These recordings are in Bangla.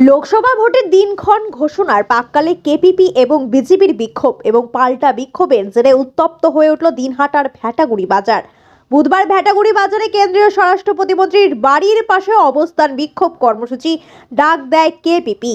লোকসভা ভোটের দিনক্ষণ ঘোষণার পাককালে কেপিপি এবং বিজেপির বিক্ষোভ এবং পাল্টা বিক্ষোভের জেরে উত্তপ্ত হয়ে উঠল দিনহাটার ভ্যাটাগুড়ি বাজার। বুধবার ভ্যাটাগুড়ি বাজারে কেন্দ্রীয় স্বরাষ্ট্র প্রতিমন্ত্রীর বাড়ির পাশে অবস্থান বিক্ষোভ কর্মসূচি, ডাক দেয় কেপিপি।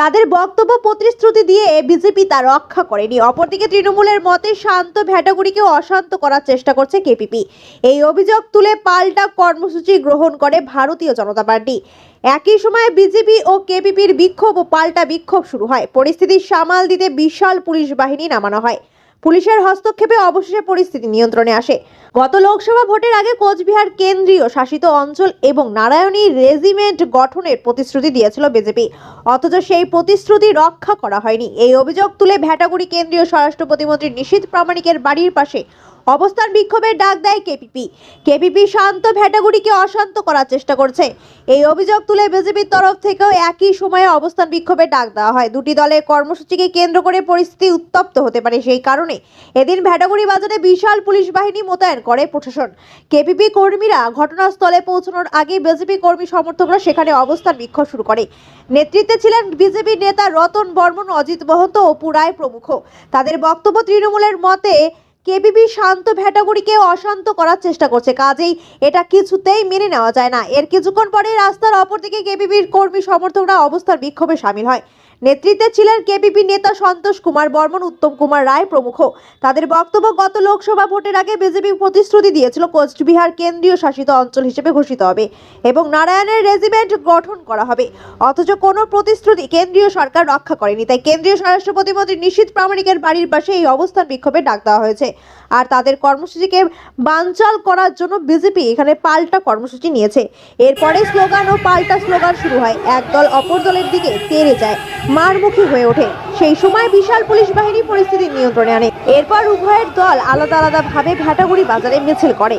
তাদের বক্তব্য, প্রতিশ্রুতি দিয়ে বিজেপি তা রক্ষা করেনি। অপরদিকে তৃণমূলের মতে শান্ত ভ্যাটাগুড়িকে অশান্ত করার চেষ্টা করছে কেপিপি। এই অভিযোগ তুলে পাল্টা কর্মসূচি গ্রহণ করে ভারতীয় জনতা পার্টি। একই সময়ে বিজেপি ও কেপিপির বিক্ষোভ ও পাল্টা বিক্ষোভ শুরু হয়। পরিস্থিতি সামাল দিতে বিশাল পুলিশ বাহিনী নামানো হয়। পুলিশের হস্তক্ষেপে অবশেষে পরিস্থিতি নিয়ন্ত্রণে আসে। গত লোকসভা ভোটের আগে কোচবিহার কেন্দ্রীয় শাসিত অঞ্চল এবং নারায়ণী রেজিমেন্ট গঠনের প্রতিশ্রুতি দিয়েছিল বিজেপি। অথচ সেই প্রতিশ্রুতি রক্ষা করা হয়নি। এই অভিযোগ তুলে ভ্যাটাগুড়ি কেন্দ্রীয় স্বরাষ্ট্র প্রতিমন্ত্রী নিশীথ প্রামাণিকের বাড়ির পাশে অবস্থান বিক্ষোভের ডাক দেয় কেপিপি। কেপিপি শান্ত ভ্যাটাগুড়িকে অশান্ত করার চেষ্টা করছে। এই অভিযোগ তুলে বিজেপির তরফ থেকেও একই সময়ে অবস্থান বিক্ষোভের ডাক দেওয়া হয়। দুটি দলের কর্মসূচিকে কেন্দ্র করে পরিস্থিতি উত্তপ্ত হতে পারে সেই কারণে। এদিন ভ্যাটাগুড়ি বাজারে বিশাল পুলিশ বাহিনী মোতায়েন করে প্রশাসন। কেপিপি কর্মীরা ঘটনাস্থলে পৌঁছানোর আগে বিজেপি কর্মী সমর্থকরা সেখানে অবস্থান বিক্ষোভ শুরু করে। নেতৃত্বে ছিলেন বিজেপি নেতা রতন বর্মন, অজিত মহন্ত অপু রায় প্রমুখ। তাদের বক্তব্য তৃণমূলের মতে কেপিপি শান্ত ভ্যাটাগুড়িকে অশান্ত করার চেষ্টা করছে। কাজেই এটা কিছুতেই মেনে নেওয়া যায় না। এর কিছুক্ষণ পরে রাস্তার অপরদিকে কেবিবির কর্মী সমর্থকরা অবস্থার বিক্ষোভে সামিল হয়। নেতৃত্বে ছিলেন কেপিপি নেতা সন্তোষ কুমার বর্মন, উত্তম কুমার রায় প্রমুখ। তাদের বক্তব্য, গত লোকসভা ভোটের আগে বিজেপি প্রতিশ্রুতি দিয়েছিল কোচবিহার কেন্দ্রীয় শাসিত অঞ্চল হিসেবে ঘোষিত হবে এবং নারায়ণের রেজিমেন্ট গঠন করা হবে। অথচ কোনো প্রতিশ্রুতি কেন্দ্রীয় সরকার রক্ষা করেনি। তাই কেন্দ্রীয় স্বরাষ্ট্র প্রতিমন্ত্রী নিশীথ প্রামাণিকের বাড়ির পাশে এই অবস্থান বিক্ষোভে ডাক দেওয়া হয়েছে। আর তাদের কর্মসূচিকে বানচাল করার জন্য বিজেপি এখানে পাল্টা কর্মসূচি নিয়েছে। এরপরে স্লোগান ও পাল্টা স্লোগান শুরু হয়। এক দল অপর দলের দিকে তেড়ে যায়। মারমুখী হয়ে ওঠে। সেই সময় বিশাল পুলিশ বাহিনী পরিস্থিতি নিয়ন্ত্রণে আনে। এরপর উভয়ের দল আলাদা আলাদাভাবে ভাবে ভ্যাটাগুড়ি বাজারে মিছিল করে।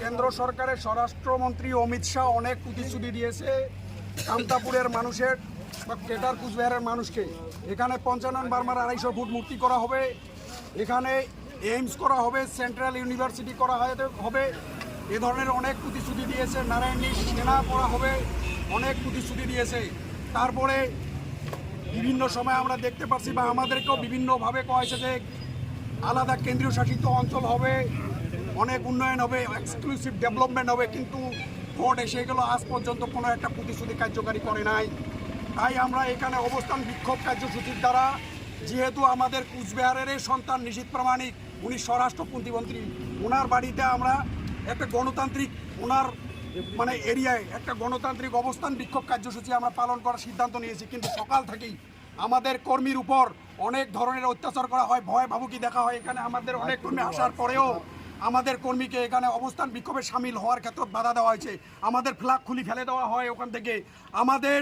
কেন্দ্র সরকারের স্বরাষ্ট্রমন্ত্রী অমিত শাহ অনেক প্রতিশ্রুতি দিয়েছে কামতাপুরের মানুষের বা কেটার কুচবিহারের মানুষকে। এখানে পঞ্চানন বার্মার আড়াইশো ফুট মূর্তি করা হবে। এখানে এইমস করা হবে, সেন্ট্রাল ইউনিভার্সিটি করা হবে। এ ধরনের অনেক প্রতিশ্রুতি দিয়েছে। নারায়ণী সেনা করা হবে, অনেক প্রতিশ্রুতি দিয়েছে। তারপরে বিভিন্ন সময় আমরা দেখতে পাচ্ছি বা আমাদেরকেও বিভিন্নভাবে কয়া হয়েছে যে আলাদা কেন্দ্রীয় শাসিত অঞ্চল হবে। অনেক উন্নয়ন হবে এক্সক্লুসিভ ডেভেলপমেন্ট হবে, কিন্তু ভোট এসে গেল, আজ পর্যন্ত কোনো একটা প্রতিশ্রুতি কার্যকারী করে নাই। তাই আমরা এখানে অবস্থান বিক্ষোভ কার্যসূচির দ্বারা, যেহেতু আমাদের কুচবিহারের সন্তান নিশীত প্রামাণিক, উনি স্বরাষ্ট্র প্রতিমন্ত্রী ওনার বাড়িতে আমরা একটা গণতান্ত্রিক, ওনার মানে এরিয়ায় একটা গণতান্ত্রিক অবস্থান বিক্ষোভ কার্যসূচি আমরা পালন করার সিদ্ধান্ত নিয়েছি। কিন্তু সকাল থেকেই আমাদের কর্মীর উপর অনেক ধরনের অত্যাচার করা হয়, ভয় ভাবুকি দেখা হয়। এখানে আমাদের অনেক কর্মী আসার পরেও আমাদের কর্মীকে এখানে অবস্থান বিক্ষোভে সামিল হওয়ার ক্ষেত্রে বাধা দেওয়া হয়েছে। আমাদের ফ্ল্যাগ খুলি ফেলে দেওয়া হয় ওখান থেকে। আমাদের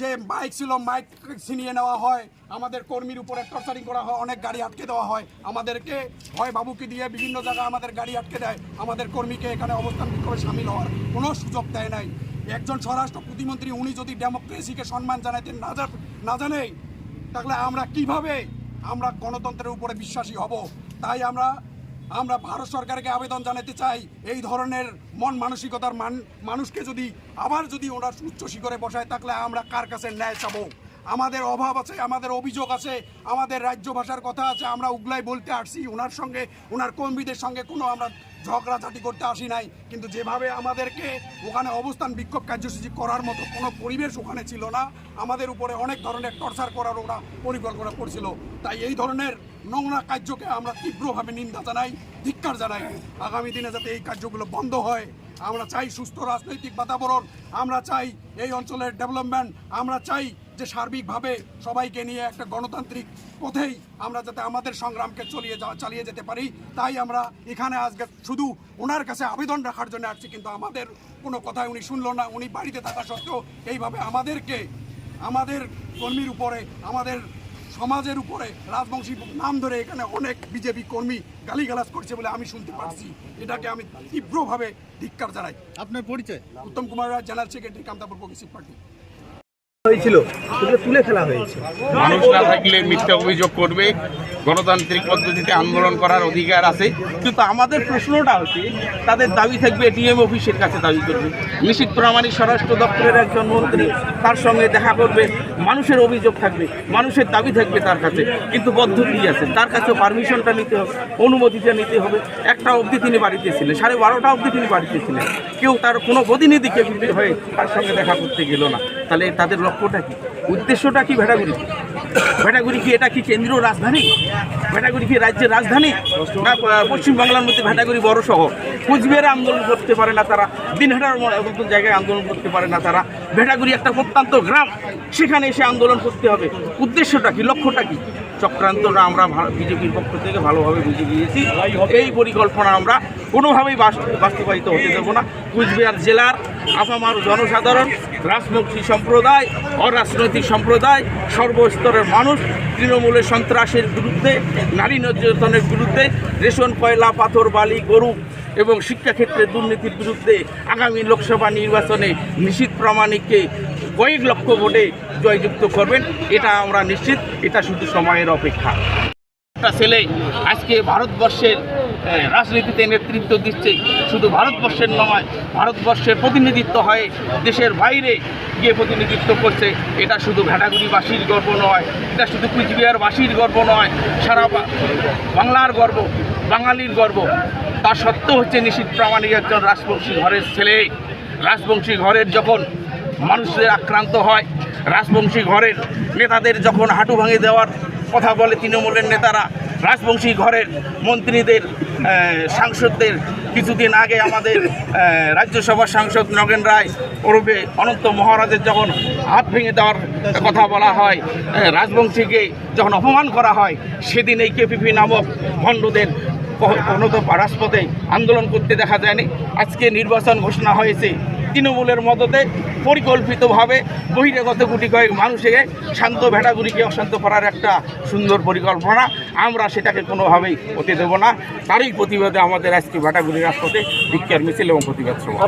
যে মাইক ছিল মাইক ছিনিয়ে নেওয়া হয়। আমাদের কর্মীর উপরে টর্চারিং করা হয়, অনেক গাড়ি আটকে দেওয়া হয়। আমাদেরকে হয় বাবুকে দিয়ে বিভিন্ন জায়গায় আমাদের গাড়ি আটকে দেয়। আমাদের কর্মীকে এখানে অবস্থান বিক্ষোভে সামিল হওয়ার কোনো সুযোগ দেয় নাই। একজন স্বরাষ্ট্র প্রতিমন্ত্রী, উনি যদি ডেমোক্রেসিকে সম্মান জানাতে না না জানে তাহলে আমরা কীভাবে আমরা গণতন্ত্রের উপরে বিশ্বাসী হব? তাই আমরা আমরা ভারত সরকারকে আবেদন জানাতে চাই, এই ধরনের মন মানসিকতার মান মানুষকে যদি আবার যদি ওরা উচ্চ শিখরে বসায়, তাহলে আমরা কার কাছে ন্যায় চাবো? আমাদের অভাব আছে, আমাদের অভিযোগ আছে, আমাদের রাজ্য ভাষার কথা আছে, আমরা উগলাই বলতে আসছি ওনার সঙ্গে ওনার কর্মীদের সঙ্গে কোনো আমরা ঝগড়াঝাটি করতে আসি নাই। কিন্তু যেভাবে আমাদেরকে ওখানে অবস্থান বিক্ষোভ কার্যসূচি করার মতো কোনো পরিবেশ ওখানে ছিল না, আমাদের উপরে অনেক ধরনের টর্চার করার ওরা পরিকল্পনা করছিল। তাই এই ধরনের নোংরা কার্যকে আমরা তীব্রভাবে নিন্দা জানাই, ধিক্কার জানাই। আগামী দিনে যাতে এই কার্যগুলো বন্ধ হয়, আমরা চাই সুস্থ রাজনৈতিক বাতাবরণ, আমরা চাই এই অঞ্চলের ডেভেলপমেন্ট, আমরা চাই যে সার্বিকভাবে সবাইকে নিয়ে একটা গণতান্ত্রিক পথেই আমরা যাতে আমাদের সংগ্রামকে চলিয়ে যাওয়া চালিয়ে যেতে পারি। তাই আমরা এখানে আজকে শুধু ওনার কাছে আবেদন রাখার জন্য আসছি কিন্তু আমাদের কোনো কথাই উনি শুনলো না। উনি বাড়িতে থাকা সত্ত্বেও এইভাবে আমাদেরকে আমাদের কর্মীর উপরে আমাদের সমাজের উপরে রাজবংশী নাম ধরে এখানে অনেক বিজেপি কর্মী গালিগালাজ করছে বলে আমি শুনতে পারছি। এটাকে আমি তীব্রভাবে ধিক্কার জানাই। আপনার পরিচয়? Uttam Kumar Roy general secretary Kamtapur progressive party. হয়েছিল তুলে ফেলা হয়েছে। মানুষ না থাকলে মিথ্যা অভিযোগ করবে। গণতান্ত্রিক পদ্ধতিতে আন্দোলন করার অধিকার আছে। কিন্তু আমাদের প্রশ্নটা হচ্ছে, তাদের দাবি থাকবে ডিএম অফিসের কাছে দাবি করবে। নিশ্চিত প্রামাণিক স্বরাষ্ট্র দপ্তরের একজন মন্ত্রী, তার সঙ্গে দেখা করবে, মানুষের অভিযোগ থাকবে, মানুষের দাবি থাকবে তার কাছে। কিন্তু পদ্ধতি আছে? তার কাছে পারমিশনটা নিতে হবে, অনুমতিটা নিতে হবে। একটা অবধি তিনি বাড়িতে ছিলেন, সাড়ে বারোটা অবধি তিনি বাড়িতে ছিলেন। কেউ তার কোনো প্রতিনিধিকে হয়ে তার সঙ্গে দেখা করতে গেল না। তাহলে তাদের লক্ষ্যটা কি? উদ্দেশ্যটা কি ভেটাগুড়ি ভেটাগুড়ি কি এটা কি কেন্দ্রীয় রাজধানী? ভেটাগুড়ি কি রাজ্যের রাজধানী? না পশ্চিমবাংলার মধ্যে ভেটাগুড়ি বড় শহর। কুচবিহারে আন্দোলন করতে পারে না তারা, দিনহাটার মতো জায়গায় আন্দোলন করতে পারে না তারা। ভেটাগুড়ি একটা প্রত্যন্ত গ্রাম, সেখানে এসে আন্দোলন করতে হবে। উদ্দেশ্যটা কি, লক্ষ্যটা কি? চক্রান্তটা আমরা বিজেপির পক্ষ থেকে ভালোভাবে বুঝে দিয়েছি। এই পরিকল্পনা আমরা কোনোভাবেই বাস- বাস্তবায়িত হতে দেবো না। কুচবিহার জেলার আপামার জনসাধারণ রাজবংশী সম্প্রদায়, অরাজনৈতিক সম্প্রদায়, সর্বস্তরের মানুষ তৃণমূলের সন্ত্রাসের বিরুদ্ধে, নারী নির্যাতনের বিরুদ্ধে, রেশন, কয়লা, পাথর, বালি, গরু এবং শিক্ষাক্ষেত্রে দুর্নীতির বিরুদ্ধে আগামী লোকসভা নির্বাচনে নিশীত প্রামাণিককে কয়েক লক্ষ ভোটে জয়যুক্ত করবেন, এটা আমরা নিশ্চিত, এটা শুধু সময়ের অপেক্ষা। একটা ছেলে আজকে ভারতবর্ষের রাজনীতিতে নেতৃত্ব দিচ্ছে শুধু ভারতবর্ষের নয়, ভারতবর্ষের প্রতিনিধিত্ব হয়ে দেশের বাইরে গিয়ে প্রতিনিধিত্ব করছে। এটা শুধু ঘাটাগুড়িবাসীর গর্ব নয়, এটা শুধু কুচবিহারবাসীর গর্ব নয়, সারা বাংলার গর্ব, বাঙালির গর্ব। তা সত্ত্বেও হচ্ছে নিশীত প্রামাণিক একজন রাজবংশী ঘরের ছেলে। রাজবংশী ঘরের যখন মানুষদের আক্রান্ত হয়, রাজবংশী ঘরের নেতাদের যখন হাঁটু ভাঙে দেওয়ার কথা বলে তৃণমূলের নেতারা রাজবংশী ঘরের মন্ত্রীদের সাংসদদের কিছুদিন আগে আমাদের রাজ্যসভার সাংসদ নগেন রায় ওরফে অনন্ত মহারাজের যখন হাত ভেঙে দেওয়ার কথা বলা হয় রাজবংশীকে যখন অপমান করা হয়, সেদিন এই কেপিপি নামক ভণ্ডদের কোনো তো রাজপথে আন্দোলন করতে দেখা যায়নি। আজকে নির্বাচন ঘোষণা হয়েছে তৃণমূলের মদতে পরিকল্পিতভাবে বহিরাগত গুটি কয়েক মানুষকে শান্ত ভেটাগুলিকে অশান্ত করার একটা সুন্দর পরিকল্পনা। আমরা সেটাকে কোনোভাবেই হতে দেবো না। তারই প্রতিবাদে আমাদের আজকে ভেটাগুলি রাজপথে ভিক্ষার মিছিল এবং প্রতিবাদ সভা।